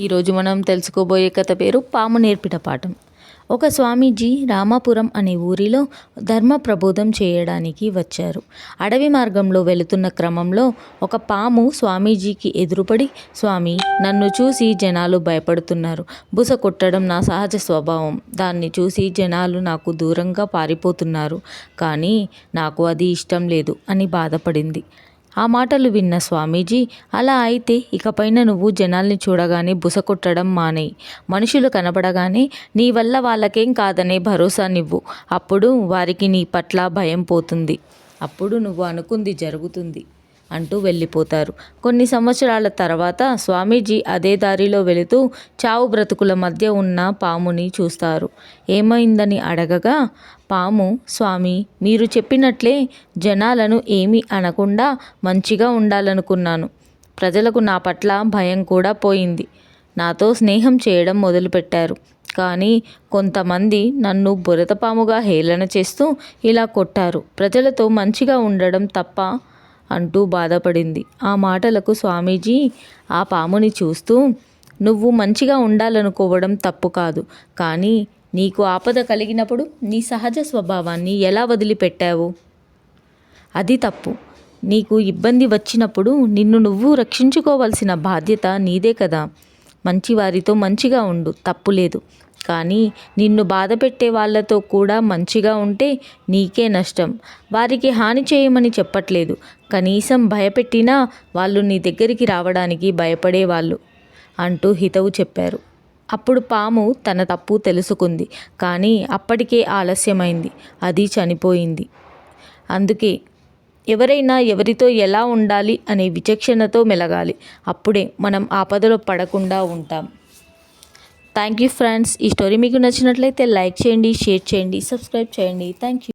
ఈరోజు మనం తెలుసుకోబోయే కథ పేరు పాము నేర్పిన పాఠం. ఒక స్వామీజీ రామాపురం అనే ఊరిలో ధర్మ ప్రబోధం చేయడానికి వచ్చారు. అడవి మార్గంలో వెళుతున్న క్రమంలో ఒక పాము స్వామీజీకి ఎదురుపడి స్వామి నన్ను చూసి జనాలు భయపడుతున్నారు. బుస కొట్టడం నా సహజ స్వభావం. దాన్ని చూసి జనాలు నాకు దూరంగా పారిపోతున్నారు. కానీ నాకు అది ఇష్టం లేదు అని బాధపడింది. ఆ మాటలు విన్న స్వామీజీ అలా అయితే ఇకపైన నువ్వు జనాల్ని చూడగానే బుస కొట్టడం మానేయి మనుషులు కనబడగానే నీ వల్ల వాళ్ళకేం కాదనే భరోసా నివ్వు. అప్పుడు వారికి నీ పట్ల భయం పోతుంది. అప్పుడు నువ్వు అనుకుంది జరుగుతుంది. అంటూ వెళ్ళిపోతారు. కొన్ని సంవత్సరాల తర్వాత స్వామీజీ అదే దారిలో వెళుతూ చావు బ్రతుకుల మధ్య ఉన్న పాముని చూస్తారు. ఏమైందని అడగగా పాము స్వామి మీరు చెప్పినట్లే జనాలను ఏమీ అనకుండా మంచిగా ఉండాలనుకున్నాను. ప్రజలకు నా పట్ల భయం కూడా పోయింది. నాతో స్నేహం చేయడం మొదలుపెట్టారు. కానీ కొంతమంది నన్ను బురదపాముగా హేళన చేస్తూ ఇలా కొట్టారు. ప్రజలతో మంచిగా ఉండడం తప్ప అంటూ బాధపడింది. ఆ మాటలకు స్వామీజీ ఆ పాముని చూస్తూ నువ్వు మంచిగా ఉండాలనుకోవడం తప్పు కాదు. కానీ నీకు ఆపద కలిగినప్పుడు నీ సహజ స్వభావాన్ని ఎలా వదిలిపెట్టావు? అది తప్పు. నీకు ఇబ్బంది వచ్చినప్పుడు నిన్ను నువ్వు రక్షించుకోవాల్సిన బాధ్యత నీదే కదా. మంచివారితో మంచిగా ఉండు తప్పు లేదు. కానీ నిన్ను బాధపెట్టే వాళ్ళతో కూడా మంచిగా ఉంటే నీకే నష్టం. వారికి హాని చేయమని చెప్పట్లేదు. కనీసం భయపెట్టినా వాళ్ళు నీ దగ్గరికి రావడానికి భయపడేవాళ్ళు అంటూ హితవు చెప్పారు. అప్పుడు పాము తన తప్పు తెలుసుకుంది. కానీ అప్పటికే ఆలస్యమైంది. అది చనిపోయింది. అందుకే ఎవరైనా ఎవరితో ఎలా ఉండాలి అనే విచక్షణతో మెలగాలి. అప్పుడే మనం ఆపదలో పడకుండా ఉంటాం. థ్యాంక్ యూ ఫ్రెండ్స్ ఈ స్టోరీ మీకు నచ్చినట్లయితే లైక్ చేయండి షేర్ చేయండి సబ్స్క్రైబ్ చేయండి. Thank you